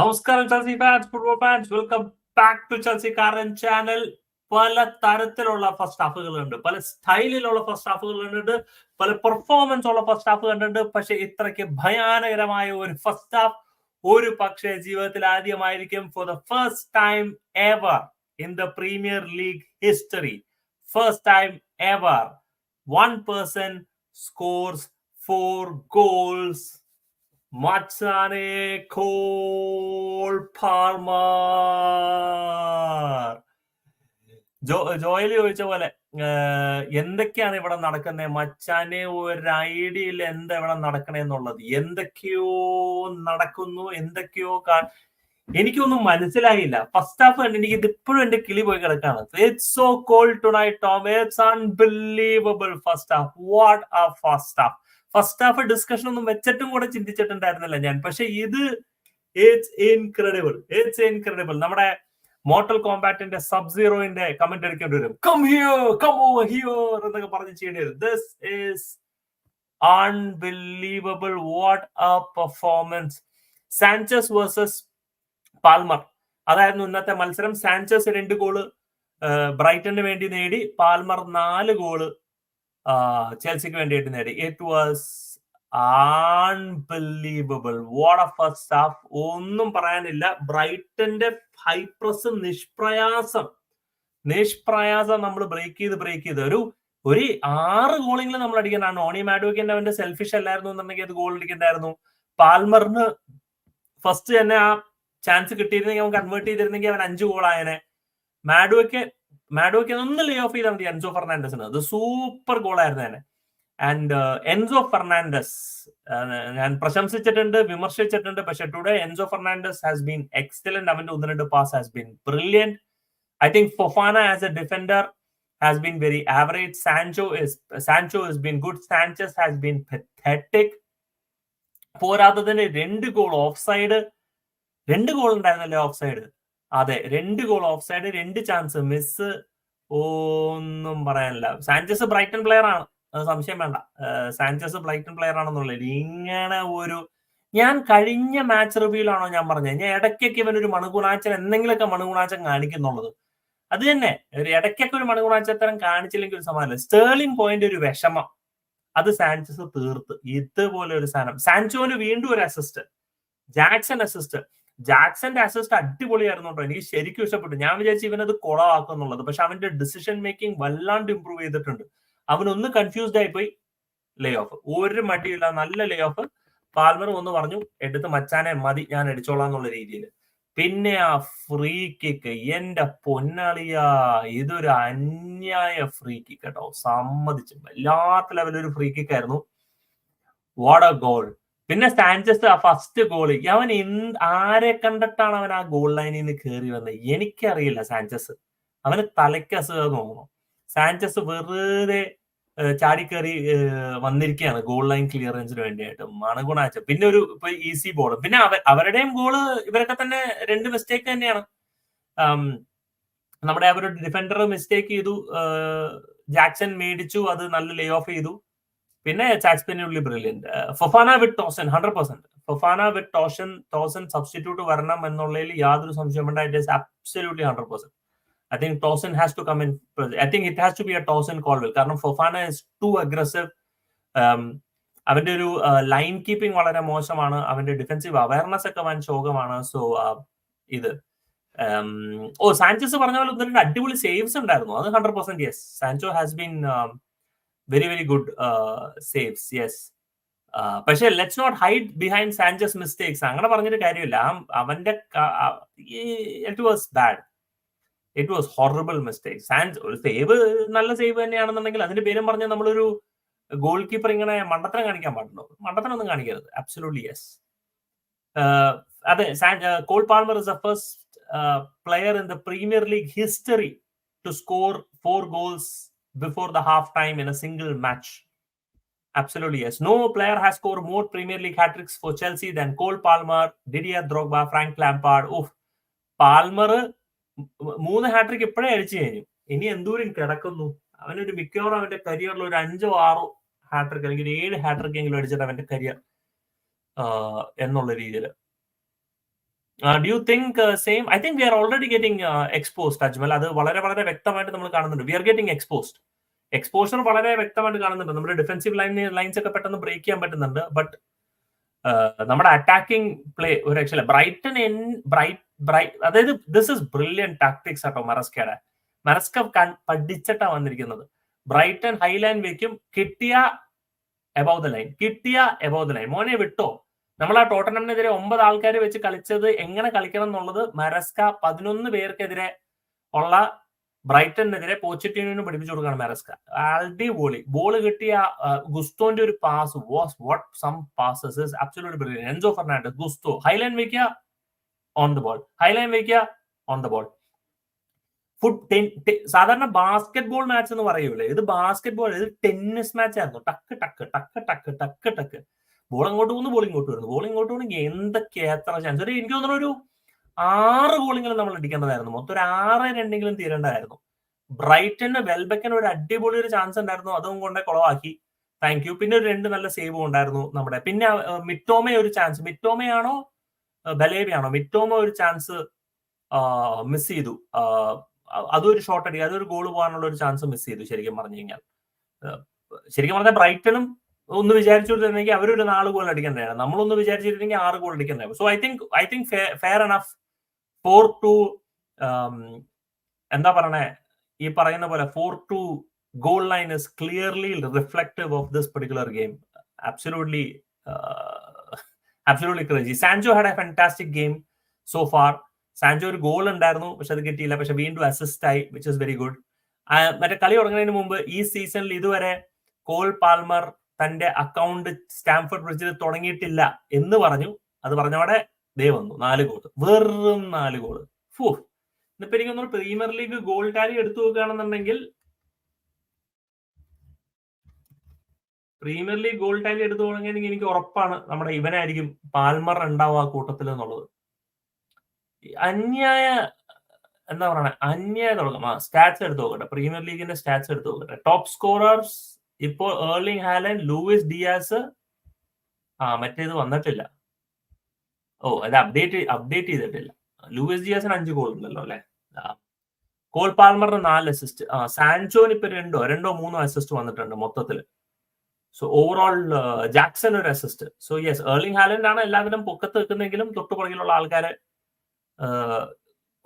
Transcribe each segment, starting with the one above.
നമസ്കാരം Chelsea fans football fans. Welcome back to Chelsea കാരൻ channel. പല തരത്തിലുള്ള ഫസ്റ്റ് ഹാഫുകൾ ഉണ്ട് പല സ്റ്റൈലിലുള്ള ഫസ്റ്റ് ഹാഫുകൾ ഹാഫുകളുണ്ട് പല പെർഫോമൻസ് ഉള്ള ഫസ്റ്റ് ഹാഫ് കണ്ടിട്ടുണ്ട്. പക്ഷെ ഇത്രയ്ക്ക് ഭയാനകരമായ ഒരു ഫസ്റ്റ് ഹാഫ് ഒരു പക്ഷേ ജീവിതത്തിൽ ആദ്യമായിരിക്കും. For the first time ever in the Premier League history first time ever one person scores four goals മച്ചാനെ കോൾ പാർമാർ ജോ ജോയൽ ചോദിച്ച പോലെ എന്തൊക്കെയാണ് ഇവിടെ നടക്കുന്നത് മച്ചാനെ ഒരു ഐഡിയയിൽ എന്താ ഇവിടെ നടക്കണേന്നുള്ളത് എന്തൊക്കെയോ നടക്കുന്നു എന്തൊക്കെയോ കാ എനിക്കൊന്നും മനസ്സിലായില്ല. ഫസ്റ്റ് ഹാഫ് കണ്ട് എനിക്ക് ഇതിപ്പോഴും എന്റെ കിളി പോയി കിടക്കാണ്. It's so cold tonight Tom it's unbelievable first half what ആ first half first half discussion ഒന്നും വെച്ചിട്ടും കൂടെ ചിന്തിച്ചിട്ടുണ്ടായിരുന്നില്ല ഞാൻ. പക്ഷെ ഇത് ഇൻക്രെഡിബിൾ ഇറ്റ്സ് ഇൻക്രെഡിബിൾ നമ്മുടെ മോട്ടൽ കോമ്പാറ്റിന്റെ സബ് സീറോയിന്റെ കമന്റ് എടുക്കേണ്ടി വരും. Come here come over here എന്നൊക്കെ പറഞ്ഞ് ചെയ്യേണ്ടി വരും. This is unbelievable what a performance Sanchez versus Palmer അതായിരുന്നു ഇന്നത്തെ മത്സരം. സാൻചസ് രണ്ട് ഗോൾ ബ്രൈറ്റന് വേണ്ടി നേടി. പാൽമർ നാല് ഗോൾ ചെൽസിക്ക് വേണ്ടിയിട്ട് നേടി. It was unbelievable what a first half ഒന്നും പറയാനില്ല. ബ്രൈറ്റന്റെ ഹൈപ്രസ് നിഷ്പ്രയാസം. നിഷ്പ്രയാസം നമ്മൾ ബ്രേക്ക് ചെയ്ത് ബ്രേക്ക് ചെയ്ത് ഒരു ഒരു ആറ് ഗോളിംഗിൽ നമ്മൾ അടിക്കാനാണ് ഓണി മാഡോക്കിന്റെ അവന്റെ സെൽഫിഷ് അല്ലായിരുന്നു എന്നുണ്ടെങ്കിൽ അത് ഗോൾ അടിക്കണ്ടായിരുന്നു. പാൽമറിന് ഫസ്റ്റ് തന്നെ ആ ചാൻസ് കിട്ടിയിരുന്നെങ്കിൽ അവൻ കൺവേർട്ട് ചെയ്തിരുന്നെങ്കിൽ അവൻ അഞ്ച് ഗോൾ ആയനെ. മാഡോയ്ക്ക് മാഡോയ്ക്ക് ഒന്ന് ലേ ഓഫ് ചെയ്താൽ മതി എൻസോ ഫെർണാണ്ടസിന് അത് സൂപ്പർ ഗോൾ ആയിരുന്നു തന്നെ. ആൻഡ് എൻസോ ഫെർണാണ്ടസ് ഞാൻ പ്രശംസിച്ചിട്ടുണ്ട് വിമർശിച്ചിട്ടുണ്ട് പക്ഷെ today Enzo Fernandez has been excellent അവന്റെ ഒന്ന് രണ്ട് pass has been brilliant I think Fofana as a defender has been very average Sancho Sancho is been good Sanchez has been pathetic പോരാത്തതിന് രണ്ട് goal offside രണ്ട് goal ഉണ്ടായിരുന്നല്ലേ offside അതെ രണ്ട് goal offside രണ്ട് chance miss ഒന്നും പറയാനില്ല. സാൻചസ് Brayton player ആണ്. സംശയം വേണ്ട. സാഞ്ചസ് ബ്രൈറ്റൺ പ്ലെയർ ആണെന്നുള്ളത് ഇങ്ങനെ ഒരു ഞാൻ കഴിഞ്ഞ മാച്ച് റിവ്യൂലാണോ ഞാൻ പറഞ്ഞത്? ഞാൻ ഇടയ്ക്കൊക്കെ ഇവനൊരു മണുകുണാച്ചൻ എന്തെങ്കിലുമൊക്കെ മണുകുണാച്ചൻ കാണിക്കുന്നുള്ളത്. അത് തന്നെ. ഒരു ഇടയ്ക്കൊക്കെ ഒരു മണുകുണാച്ചത്തരം കാണിച്ചില്ലെങ്കിൽ ഒരു സമാധാനം. സ്റ്റേർലിംഗ് പോയിന്റ് ഒരു വിഷമം. അത് സാൻചസ് തീർത്ത്. ഇതുപോലെ ഒരു സാധനം സാൻചോന് വീണ്ടും ഒരു അസിസ്റ്റ് ജാക്സൺ അസിസ്റ്റ് ജാക്സന്റെ അസിസ്റ്റ് അടിപൊളിയായിരുന്നു കേട്ടോ എനിക്ക് ശരിക്കും ഇഷ്ടപ്പെട്ടു. ഞാൻ വിചാരിച്ചു ഇവനത് കുളമാക്കും എന്നുള്ളത്. പക്ഷെ അവന്റെ ഡിസിഷൻ മേക്കിംഗ് വല്ലാണ്ട് ഇമ്പ്രൂവ് ചെയ്തിട്ടുണ്ട്. അവനൊന്ന് കൺഫ്യൂസ്ഡ് ആയിപ്പോയി. ലേ ഓഫ് ഒരു മടിയില്ല നല്ല ലേ ഓഫ് പാൽമർ ഒന്ന് പറഞ്ഞു എടുത്ത് മച്ചാനെ മതി ഞാൻ അടിച്ചോളാം എന്നുള്ള രീതിയിൽ. പിന്നെ ആ ഫ്രീ കിക്ക് എന്റെ പൊന്നാളിയ ഇതൊരു അന്യായ ഫ്രീ കിക്ക് കേട്ടോ. സമ്മതിച്ചു. വല്ലാത്ത ലെവലൊരു ഫ്രീ കിക്ക് ആയിരുന്നു. വാട്ട് എ ഗോൾ പിന്നെ സാഞ്ചസ് ആ ഫസ്റ്റ് ഗോൾ അവൻ എന്ത് ആരെ കണ്ടിട്ടാണ് അവൻ ആ ഗോൾ ലൈനിൽ നിന്ന് കയറി വന്നത്? എനിക്കറിയില്ല സാഞ്ചസ് അവന് തലയ്ക്ക് അസുഖം തോന്നുന്നു. സാഞ്ചസ് വെറുതെ ചാടിക്കേറി വന്നിരിക്കുകയാണ് ഗോൾ ലൈൻ ക്ലിയറൻസിന് വേണ്ടിയിട്ട് മണഗുണാച്ച. പിന്നെ ഒരു ഇപ്പൊ ഈസി ബോൾ പിന്നെ അവരുടെയും ഗോൾ ഇവരൊക്കെ തന്നെ രണ്ട് മിസ്റ്റേക്ക് തന്നെയാണ്. നമ്മുടെ അവരുടെ ഡിഫൻഡർ മിസ്റ്റേക്ക് ചെയ്തു. ജാക്സൺ മേടിച്ചു. അത് നല്ല ലേ ഓഫ് ചെയ്തു. പിന്നെ ചാക്സ്പിനുള്ളി brilliant Fofana with Tosin hundred percent Fofana with Tosin Tosin substitute വരണം എന്നുള്ളതിൽ യാതൊരു സംശയം വേണ്ട it is absolutely hundred percent I think Tosin has to come in I think it has to be a Tosin call will കാരണം Fofana is too aggressive അവന്റെ ഒരു line keeping വളരെ മോശമാണ്. അവന്റെ ഡിഫൻസീവ് അവയർനെസ് ഒക്കെ വൻ ശോകമാണ്. സോ ഇത്. ഓ സാൻചസ് പറഞ്ഞ പോലെ അടിപൊളി സേവ്സ് ഉണ്ടായിരുന്നു. അത് hundred percent yes Sancho has been very very good saves yes പക്ഷെ let's not hide behind Sanchez mistakes അങ്ങനെ പറഞ്ഞിട്ട് കാര്യമില്ല. അവന്റെ it was bad it was horrible mistake Sanchez ഒരു സേവ് നല്ല സേവ് തന്നെയാണെന്നുണ്ടെങ്കിൽ അതിന്റെ പേരും പറഞ്ഞ് നമ്മളൊരു ഗോൾ കീപ്പർ ഇങ്ങനെ മണ്ടത്തരം കാണിക്കാൻ പാടുണ്ടോ? മണ്ടത്തരം ഒന്നും കാണിക്കരുത്. അബ്സലൂട്ട്ലി യെസ് അതെ Cole Palmer is the first player in the Premier League history to score four goals before the half time in a single match. Absolutely, yes. No player has scored more Premier League hat tricks for Chelsea than Cole Palmer, Didier Drogba, Frank Lampard. Oof. Palmer മൂന്ന് hat trick ഇപ്പോഴേ അടിച്ചു കഴിഞ്ഞു ഇനി എന്തോരം കിടക്കുന്നു അവനൊരു മിക്കവാറും അവന്റെ കരിയറിൽ ഒരു അഞ്ചോ ആറോ ഹാട്രിക് അല്ലെങ്കിൽ ഏഴ് ഹാട്രിക് എങ്കിലും അടിച്ചിട്ട് അവന്റെ കരിയർ എന്നുള്ള രീതിയിൽ do you think same I think we are already getting exposed Ajmal അത് വളരെ വളരെ വ്യക്തമായിട്ട് നമ്മൾ കാണുന്നുണ്ട്. We are getting exposed exposure വളരെ വ്യക്തമായിട്ട് കാണുന്നുണ്ട്. നമ്മുടെ ഡിഫൻസീവ് ലൈൻ ലൈൻസ് ഒക്കെ പെട്ടെന്ന് ബ്രേക്ക് ചെയ്യാൻ പറ്റുന്നുണ്ട്. ബട്ട് നമ്മുടെ അറ്റാക്കിംഗ് പ്ലേ ഒരു രക്ഷയില്ല ബ്രൈറ്റൺ എൻ ബ്രൈറ്റ് ബ്രൈറ്റ് അതായത് ദിസ് ഇസ് ബ്രില്യൻ ടാക്ടിക്സ് ആട്ടോ മറസ്കയുടെ. മറസ്ക പഠിച്ചിട്ടാ വന്നിരിക്കുന്നത്. ബ്രൈറ്റൺ ഹൈലൈൻ വെക്കും. കിട്ടിയ അബൌ ദ ലൈൻ കിട്ടിയ അബൌ ദ ലൈൻ മോനെ വിട്ടോ. നമ്മൾ ആ ടോട്ടനമിനെതിരെ ഒമ്പത് ആൾക്കാർ വെച്ച് കളിച്ചത് എങ്ങനെ കളിക്കണം എന്നുള്ളത് മരസ്ക പതിനൊന്ന് പേർക്കെതിരെ ഉള്ള ബ്രൈറ്റനെതിരെ പോച്ചിറ്റീനു പഠിപ്പിച്ചു കൊടുക്കുകയാണ് മെറസ്ക ബോളി ബോൾ കിട്ടിയ ഗുസ്തോന്റെ ഒരു pass was what some passes is Enzo Fernandez Gusto high line വയ്ക്ക on the ball high line വയ്ക്ക on the ball ഫുഡ് സാധാരണ ബാസ്കറ്റ് ബോൾ മാച്ച് എന്ന് പറയൂലേ? ഇത് ബാസ്കറ്റ് ബോൾ ഇത് ടെന്നീസ് മാച്ച് ആയിരുന്നു. ടക്ക് ടക്ക് ടക്ക് ടക്ക് ടക്ക് ടക്ക്. ബോൾ അങ്ങോട്ട് പോകുന്നു ബോൾ ഇങ്ങോട്ട് വരുന്നു. ബോൾ ഇങ്ങോട്ട് പോകണമെങ്കിൽ എന്തൊക്കെ എത്ര ചാൻസ് ഒരു എനിക്ക് തോന്നുന്നു ഒരു ആറ് ഗോളെങ്കിലും നമ്മൾ അടിക്കേണ്ടതായിരുന്നു. മൊത്തം ഒരു ആറ് രണ്ടെങ്കിലും തീരേണ്ടതായിരുന്നു. ബ്രൈറ്റന് വെൽബക്കന് ഒരു അടിപൊളി ഒരു ചാൻസ് ഉണ്ടായിരുന്നു. അതും കൊണ്ടേ കുളവാക്കി. താങ്ക് യു പിന്നെ ഒരു രണ്ട് നല്ല സേവും ഉണ്ടായിരുന്നു നമ്മുടെ. പിന്നെ മിറ്റോമേ ഒരു ചാൻസ് മിറ്റോമയാണോ ബലേബിയാണോ മിറ്റോമ ഒരു ചാൻസ് മിസ് ചെയ്തു. അതൊരു ഷോട്ട് അടി അതൊരു ഗോൾ പോകാനുള്ള ഒരു ചാൻസ് മിസ് ചെയ്തു ശരിക്കും പറഞ്ഞു കഴിഞ്ഞാൽ. ശരിക്കും പറഞ്ഞാൽ ബ്രൈറ്റണും ഒന്ന് വിചാരിച്ചിരുന്നെങ്കിൽ അവരൊരു നാല് ഗോൾ അടിക്കണ്ടായിരുന്നു. നമ്മളൊന്ന് വിചാരിച്ചിരുന്നെങ്കിൽ ആറ് goal അടിക്കണ്ടായിരുന്നു. So I think I think fair enough four two എന്താ പറയണേ? ഈ പറയുന്ന പോലെ four two goal line is clearly reflective of this particular game absolutely absolutely crazy Sancho had a fantastic game so far Sancho ഒരു goal ഉണ്ടായിരുന്നു പക്ഷെ അത് കിട്ടിയില്ല. പക്ഷെ വീണ്ടും അസിസ്റ്റ് ആയി വിച്ച് ഇസ് വെരി ഗുഡ് മറ്റേ കളി തുടങ്ങുന്നതിന് മുമ്പ് ഈ സീസണിൽ ഇതുവരെ കോൾ പാൽമർ തന്റെ അക്കൗണ്ട് സ്റ്റാംഫോർഡ് ബ്രിഡ്ജിൽ തുടങ്ങിയിട്ടില്ല എന്ന് പറഞ്ഞു. അത് പറഞ്ഞവിടെ ദേ വന്നു നാല് ഗോൾ വെറും നാല് ഗോൾ ഫൂ. ഇന്നിപ്പോ എനിക്ക് തോന്നുന്നു പ്രീമിയർ ലീഗ് ഗോൾ ടാലി എടുത്തു നോക്കുകയാണെന്നുണ്ടെങ്കിൽ പ്രീമിയർ ലീഗ് ഗോൾ ടാലി എടുത്തു തുടങ്ങിയെങ്കിൽ എനിക്ക് ഉറപ്പാണ് നമ്മുടെ ഇവനായിരിക്കും പാൽമർ ഉണ്ടാവും ആ കൂട്ടത്തിൽ എന്നുള്ളത്. അന്യായ എന്താ പറയണേ? അന്യായ തുടങ്ങും ആ സ്റ്റാറ്റ്സ് എടുത്തു നോക്കട്ടെ. പ്രീമിയർ ലീഗിന്റെ സ്റ്റാറ്റ്സ് എടുത്തു നോക്കട്ടെ. ടോപ്പ് സ്കോറേഴ്സ് ഇപ്പോ ഏർലിംഗ് ഹാലൻ ലൂയിസ് ഡിയാസ് ആ മറ്റേത് വന്നിട്ടില്ല. ഓ അത് അപ്ഡേറ്റ് അപ്ഡേറ്റ് ചെയ്തിട്ടില്ല. ലൂയിസ് ഡിയാസിന് അഞ്ച് ഗോൾ ഉണ്ടല്ലോ അല്ലെ? കോൾ പാൽമറിന് നാല് അസിസ്റ്റ് സാൻചോന് ഇപ്പൊ രണ്ടോ രണ്ടോ മൂന്നോ അസിസ്റ്റ് വന്നിട്ടുണ്ട് മൊത്തത്തിൽ. സോ ഓവറോൾ ജാക്സൺ ഒരു assist so yes Erling Haaland ആണ് എല്ലാവരും പൊക്കത്ത് വെക്കുന്നെങ്കിലും തൊട്ടുപുറകിലുള്ള ആൾക്കാരെ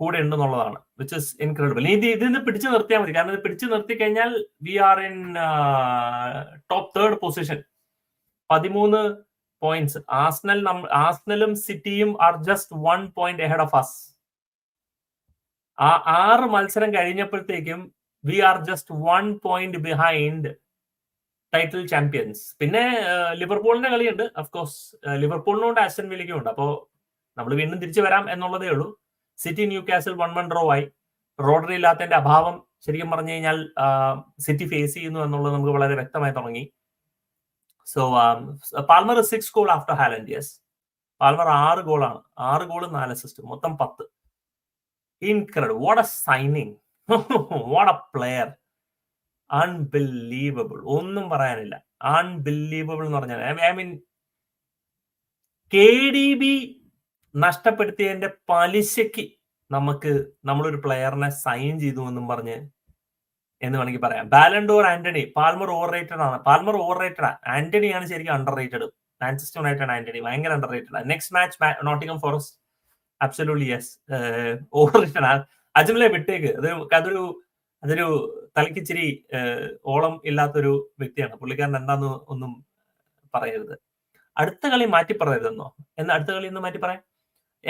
കൂടെ ഉണ്ടെന്നുള്ളതാണ് വിച്ച് ഇസ് ഇൻക്രെഡിബിൾ ഇത് ഇതിന്ന് പിടിച്ചു നിർത്തിയാൽ മതി. കാരണം ഇത് പിടിച്ചു നിർത്തി കഴിഞ്ഞാൽ we are in top third position പതിമൂന്ന് പോയിന്റ്സ് ആസ്നൽ ആസ്നലും സിറ്റിയും are just one point ahead of us ആ ആറ് മത്സരം കഴിഞ്ഞപ്പോഴത്തേക്കും we are just one point behind title champions പിന്നെ ലിവർപൂളിന്റെ കളിയുണ്ട്. അഫ്കോഴ്സ് ലിവർപൂളിനോണ്ട് ആസ്റ്റൻ വിലയ്ക്കും ഉണ്ട്. അപ്പോൾ നമ്മൾ വീണ്ടും തിരിച്ചു വരാം എന്നുള്ളതേ ഉള്ളൂ. City Newcastle one one draw ആയി. റോഡറി ഇല്ലാത്തതിന്റെ അഭാവം ശരിക്കും പറഞ്ഞു കഴിഞ്ഞാൽ സിറ്റി ഫേസ് ചെയ്യുന്നു എന്നുള്ളത് നമുക്ക് വളരെ വ്യക്തമായി തുടങ്ങി. So Palmer six goal after Haaland yes Palmer ആറ് ഗോളാണ് ആറ് ഗോൾ നാല് അസിസ്റ്റ് മൊത്തം പത്ത്. ഇൻക്രെഡ് what a signing what a player unbelievable ഒന്നും പറയാനില്ല. അൺബിലീവബിൾ എന്ന് പറഞ്ഞാൽ I mean K D B നഷ്ടപ്പെടുത്തിയതിന്റെ പലിശയ്ക്ക് നമുക്ക് നമ്മളൊരു പ്ലെയറിനെ സൈൻ ചെയ്തു എന്നും പറഞ്ഞ് എന്ന് വേണമെങ്കിൽ പറയാം. Ballon d'Or Antony Palmer overrated ആണ് പാൽമർ ഓവർ റേറ്റഡ് ആന്റണിയാണ് ശരിക്കും underrated Manchester United Antony ഭയങ്കര underrated next match Nottingham Forest absolutely yes overrated ആണ് അജ്മലെ വിട്ടേക്ക്. അത് അതൊരു അതൊരു തലക്കിച്ചിരി ഓളം ഇല്ലാത്തൊരു വ്യക്തിയാണ്. പുള്ളിക്കാരൻ എന്താന്ന് ഒന്നും പറയരുത്. അടുത്ത കളി മാറ്റി പറയരുതെന്നോ? എന്ന് അടുത്ത കളി ഒന്ന് മാറ്റി പറയാം.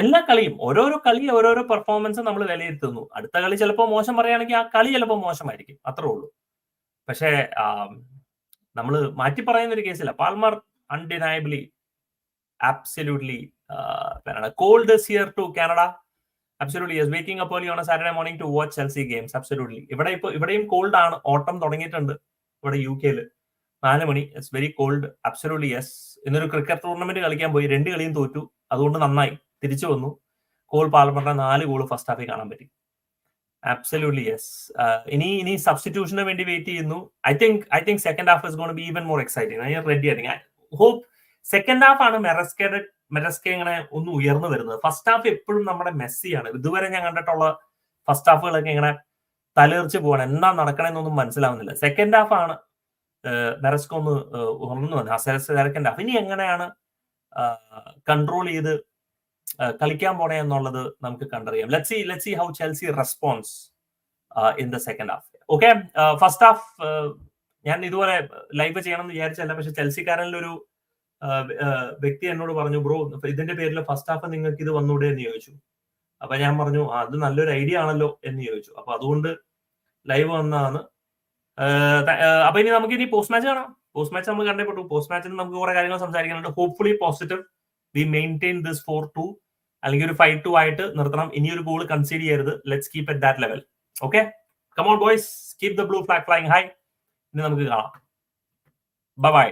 എല്ലാ കളിയും ഓരോരോ കളി ഓരോരോ പെർഫോമൻസ് നമ്മൾ വിലയിരുത്തുന്നു. അടുത്ത കളി ചിലപ്പോൾ മോശം പറയുകയാണെങ്കിൽ ആ കളി ചിലപ്പോൾ മോശമായിരിക്കും. അത്രേ ഉള്ളൂ. പക്ഷേ നമ്മൾ മാറ്റി പറയുന്ന ഒരു കേസില്ല Palmer undeniably absolutely cold സിയർ to Canada absolutely yes waking on Saturday morning to watch Chelsea games absolutely ഇവിടെ ഇപ്പോൾ ഇവിടെയും കോൾഡ് ആണ്. ഓട്ടം തുടങ്ങിയിട്ടുണ്ട് ഇവിടെ യു കെയിൽ നാല് മണി. It's very cold absolutely yes ഇന്നൊരു ക്രിക്കറ്റ് ടൂർണമെന്റ് കളിക്കാൻ പോയി. രണ്ട് കളിയും തോറ്റു. അതുകൊണ്ട് നന്നായി. തിരിച്ചു വന്നു. കോൾ പാൽമറിന്റെ നാല് ഗോൾ ഫസ്റ്റ് ഹാഫിൽ കാണാൻ പറ്റി. ആബ്സല്യൂട്ട്ലി യെസ് ഇനി ഇനി സബ്സ്റ്റിറ്റ്യൂഷന് വേണ്ടി വെയിറ്റ് ചെയ്യുന്നു. I think I think second half is gonna be even more exciting I ready ആയിരിക്കും ഹോപ്പ് സെക്കൻഡ് ഹാഫ് ആണ് മെറസ്കയുടെ മെറസ്കെ ഇങ്ങനെ ഒന്ന് ഉയർന്നു വരുന്നത്. ഫസ്റ്റ് ഹാഫ് എപ്പോഴും നമ്മുടെ മെസ്സിയാണ്. ഇതുവരെ ഞാൻ കണ്ടിട്ടുള്ള ഫസ്റ്റ് ഹാഫുകളൊക്കെ ഇങ്ങനെ തലേർച്ച് പോവാണ്. എന്താ നടക്കണമെന്നൊന്നും മനസ്സിലാവുന്നില്ല. സെക്കൻഡ് ഹാഫ് ആണ് മെറസ്കോ ഒന്ന് ഉണർന്നു വന്നത്. സെക്കൻഡ് ഹാഫ് ഇനി എങ്ങനെയാണ് കൺട്രോൾ ചെയ്ത് കളിക്കാൻ പോണേ എന്നുള്ളത് നമുക്ക് കണ്ടറിയാം. Let see let see how Chelsea response in the second half okay first half ഞാൻ ഇതുപോലെ ലൈവ് ചെയ്യണം എന്ന് വിചാരിച്ചല്ല പക്ഷെ ചെൽസിക്കാരനിലൊരു വ്യക്തി എന്നോട് പറഞ്ഞു ബ്രോ ഇതിന്റെ പേരിൽ ഫസ്റ്റ് ഹാഫ് നിങ്ങൾക്ക് ഇത് വന്നൂടെ? എന്ന് ചോദിച്ചു. അപ്പൊ ഞാൻ പറഞ്ഞു അത് നല്ലൊരു ഐഡിയ ആണല്ലോ എന്ന് ചോദിച്ചു. അപ്പൊ അതുകൊണ്ട് ലൈവ് വന്നതാണ്. അപ്പൊ ഇനി നമുക്ക് ഇനി പോസ്റ്റ് മാച്ച് കാണാം. പോസ്റ്റ് മാച്ച് നമ്മൾ കണ്ടേ പോസ്റ്റ് മാച്ചിൽ നമുക്ക് കുറെ കാര്യങ്ങൾ സംസാരിക്കാനുണ്ട്. Hopefully positive we maintain this four two അല്ലെങ്കിൽ ഒരു ഫൈവ് ടു ആയിട്ട് നിർത്തണം. ഇനി ഒരു ഗോൾ കൺസീഡ് ചെയ്യരുത്. Let's keep at that level okay come on boys keep the blue flag flying high ഇനി നമുക്ക് കാണാം. ബൈ